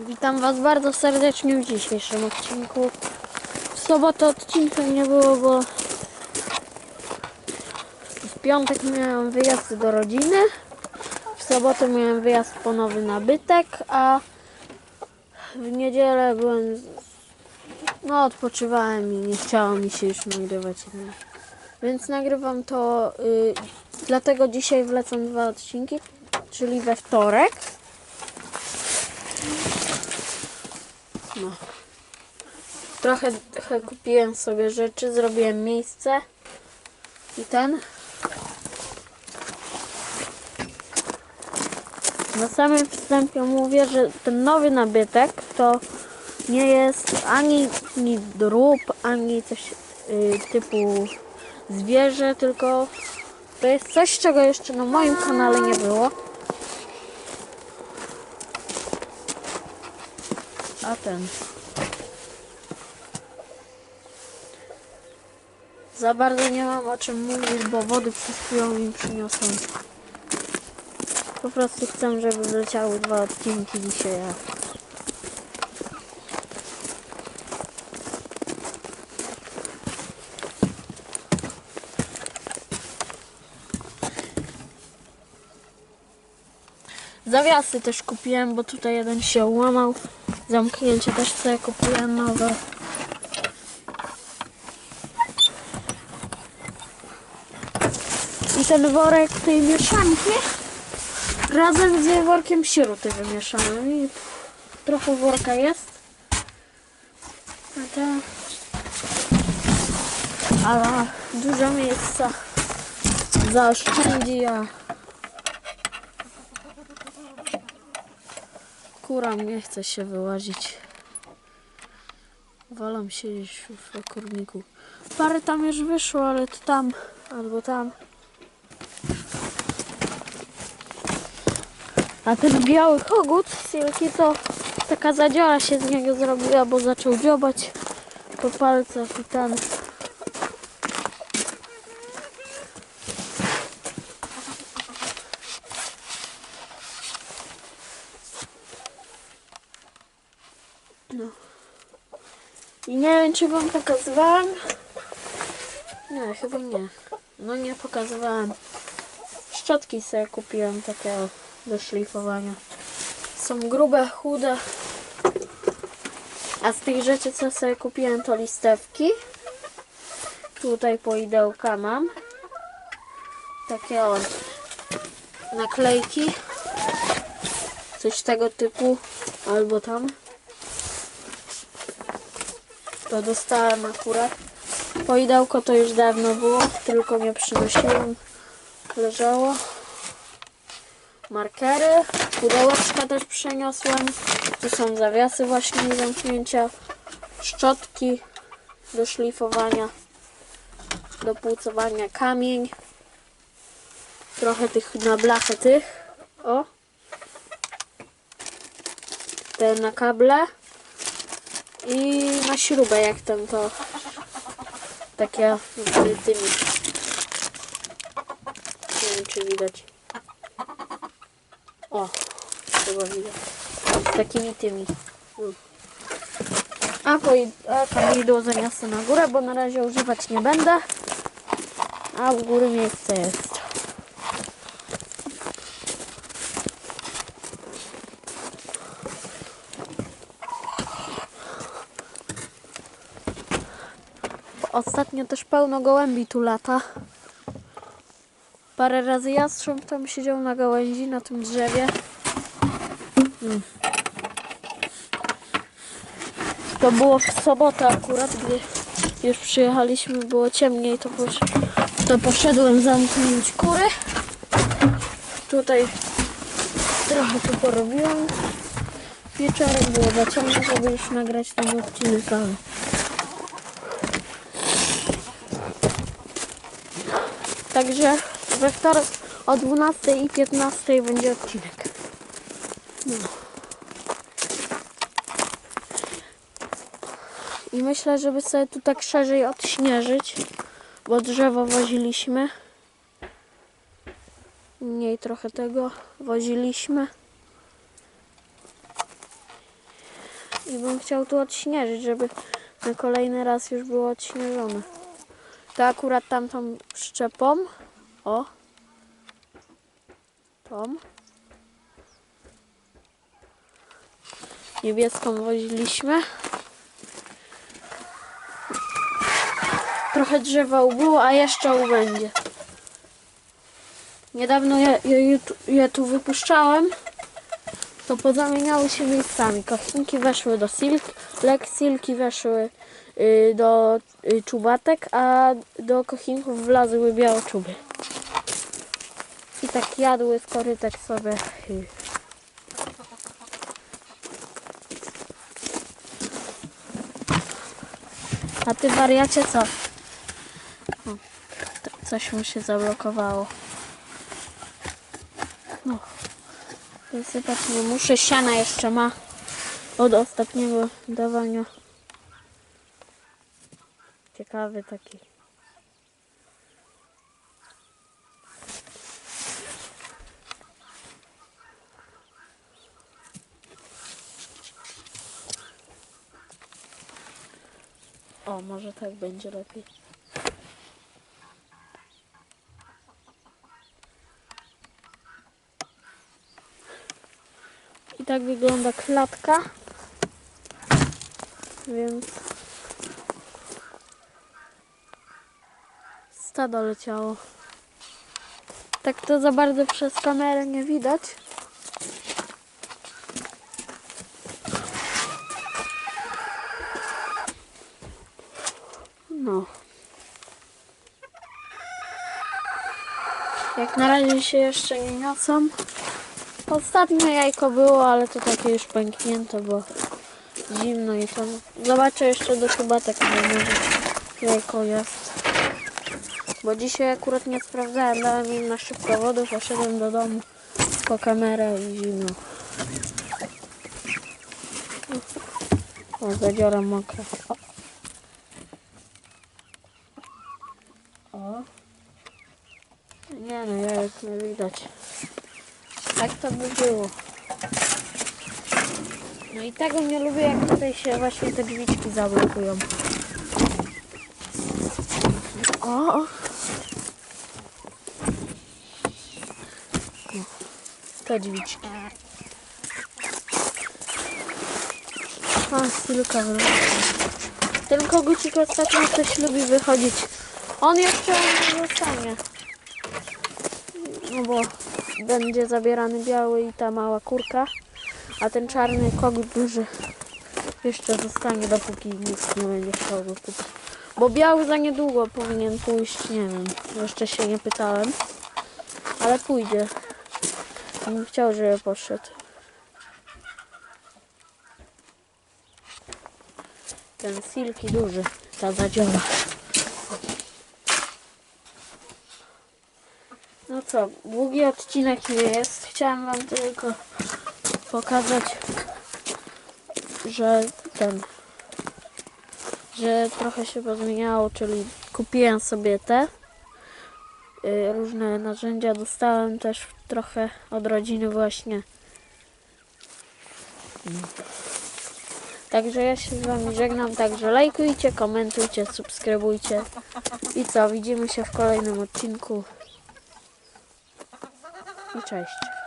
Witam Was bardzo serdecznie w dzisiejszym odcinku. W sobotę odcinka nie było, bo w piątek miałem wyjazd do rodziny. W sobotę miałem wyjazd po nowy nabytek, a w niedzielę byłem. No, odpoczywałem i nie chciało mi się już nagrywać. Więc nagrywam to. Y, dlatego dzisiaj wlecą dwa odcinki, czyli we wtorek. No. Trochę, trochę kupiłem sobie rzeczy, zrobiłem miejsce i ten. Na samym wstępie mówię, że ten nowy nabytek to nie jest ani, ani drób, ani coś y, typu zwierzę, tylko to jest coś, czego jeszcze na moim kanale nie było. A ten. Za bardzo nie mam o czym mówić, bo wody przed mi przyniosłem. Po prostu chcę, żeby wleciały dwa odcinki dzisiaj. Zawiasy też kupiłem, bo tutaj jeden się łamał. Zamknięcie też sobie kupiłem nowe. I ten worek tej mieszanki razem z workiem sieroty wymieszałem. I trochę worka jest. A to... Ale dużo miejsca zaoszczędzi, a kuram nie chce się wyłazić. Wolą siedzieć w kurniku. Parę tam już wyszło, ale to tam albo tam. A ten biały kogut Silki to taka zadziora się z niego zrobiła, bo zaczął dziobać po palcach i ten. No. I nie wiem, czy wam pokazywałem. Nie, chyba nie. No nie pokazywałem. Szczotki sobie kupiłem takie do szlifowania. Są grube, chude. A z tych rzeczy, co sobie kupiłem, to listewki. Tutaj poidełka mam. Takie o naklejki. Coś tego typu. Albo tam. To dostałem akurat. Poidełko to już dawno było, tylko nie przynosiłem. Leżało. Markery. Pudełeczka też przeniosłem. Tu są zawiasy właśnie i zamknięcia. Szczotki do szlifowania. Do płucowania kamień. Trochę tych na blachę tych. O. Te na kable. I na śrubę jak ten to takie tymi. Nie wiem czy widać. O chyba widać. Takimi tymi. Mm. a, po, a kamidło zaniosę na górę bo na razie używać nie będę. A u góry miejsce jest Ostatnio też pełno gołębi tu lata. Parę razy jastrząb tam siedział na gałęzi, na tym drzewie. Mm. To było w sobotę akurat, gdy już przyjechaliśmy, było ciemniej, to, posz to poszedłem zamknąć kury. Tutaj trochę tu porobiłam. Wieczorem było za ciemno, żeby już nagrać ten odcinek, ale... Także we wtorek o 12 i 15 będzie odcinek. No. I myślę, żeby sobie tu tak szerzej odśnieżyć, bo drzewo woziliśmy. Mniej trochę tego woziliśmy. i bym chciał tu odśnieżyć, żeby na kolejny raz już było odśnieżone. To akurat tamtą przyczepą, o, tą, niebieską woziliśmy. Trochę drzewa ubyło, a jeszcze ubędzie. Niedawno je, je, je, tu- wypuszczałem, to pozamieniały się miejscami. Kochinki weszły do silk, lek silki weszły y, do y, czubatek, a do kochinków wlazły białe czuby. I tak jadły z korytek sobie. A ty wariacie co? Coś mu się zablokowało. No. Wysypać nie muszę. Siana jeszcze ma od ostatniego dawania. Ciekawy taki. O, może tak będzie lepiej. I tak wygląda klatka. Więc stado leciało. Tak to za bardzo przez kamerę nie widać. No. Jak na razie się jeszcze nie niosą. Ostatnie jajko było, ale to takie już pęknięte, bo zimno i to. Zobaczę jeszcze do czubatek, bo może jajko jest. Bo dzisiaj akurat nie sprawdzałem, dałem im na szybko wodę, poszedłem do domu po kamerę i zimno. O, zadziora mokra. O. Nie no, jajek nie widać. Tak to by było. No i tego nie lubię, jak tutaj się właśnie te drzwiczki zablokują. O! Te drzwiczki. Silka wróciła. Ten kogucik ostatnio coś lubi wychodzić. On jeszcze nie zostanie. No bo będzie zabierany biały i ta mała kurka, a ten czarny kogut duży jeszcze zostanie dopóki nikt nie będzie chciał go. Bo biały za niedługo powinien pójść, nie wiem, jeszcze się nie pytałem, ale pójdzie. Bym chciał, żeby poszedł. Ten silki duży, ta zadziora. No co, długi odcinek nie jest. Chciałem wam tylko pokazać, że ten, że trochę się pozmieniało, czyli kupiłem sobie te y, różne narzędzia. Dostałem też trochę od rodziny właśnie. Także ja się z wami żegnam, także lajkujcie, komentujcie, subskrybujcie. I co, widzimy się w kolejnym odcinku. I cześć.